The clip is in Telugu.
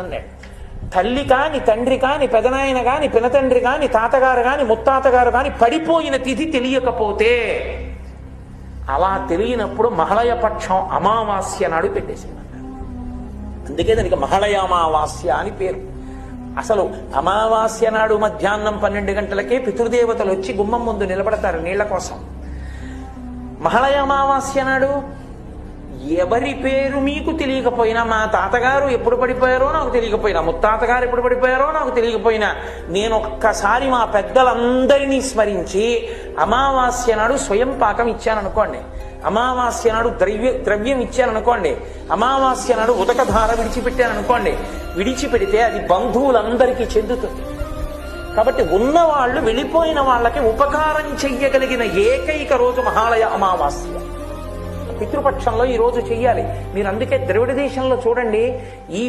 అన్నాడు తల్లి కాని తండ్రి కాని పెదనాయన కాని పినతండ్రి కాని తాతగారు కాని ముత్తాతగారు కాని పడిపోయిన తిథి తెలియకపోతే అలా తెలియనప్పుడు మహళయ పక్షం అమావాస్య నాడు పెట్టేసేయమన్నారు అందుకే దానికి మహళయ అమావాస్య అని పేరు. అసలు అమావాస్య నాడు మధ్యాహ్నం పన్నెండు గంటలకే పితృదేవతలు వచ్చి గుమ్మం ముందు నిలబడతారు నీళ్ళ కోసం. మహళయ అమావాస్య నాడు ఎవరి పేరు మీకు తెలియకపోయినా మా తాతగారు ఎప్పుడు పడిపోయారో నాకు తెలియకపోయినా ముత్తాతగారు ఎప్పుడు పడిపోయారో నాకు తెలియకపోయినా నేను ఒక్కసారి మా పెద్దలందరినీ స్మరించి అమావాస్య నాడు స్వయం పాకం ఇచ్చాననుకోండి. అమావాస్య నాడు ద్రవ్య ద్రవ్యం ఇచ్చాననుకోండి. అమావాస్య నాడు ఉదకధార విడిచిపెట్టాననుకోండి. విడిచిపెడితే అది బంధువులందరికీ చెందుతుంది. కాబట్టి ఉన్నవాళ్ళు వెళ్ళిపోయిన వాళ్ళకి ఉపకారం చెయ్యగలిగిన ఏకైక రోజు మహాలయ అమావాస్య. పితృపక్షంలో ఈ రోజు చెయ్యాలి. మీరు అందుకే ద్రవిడ దేశంలో చూడండి ఈ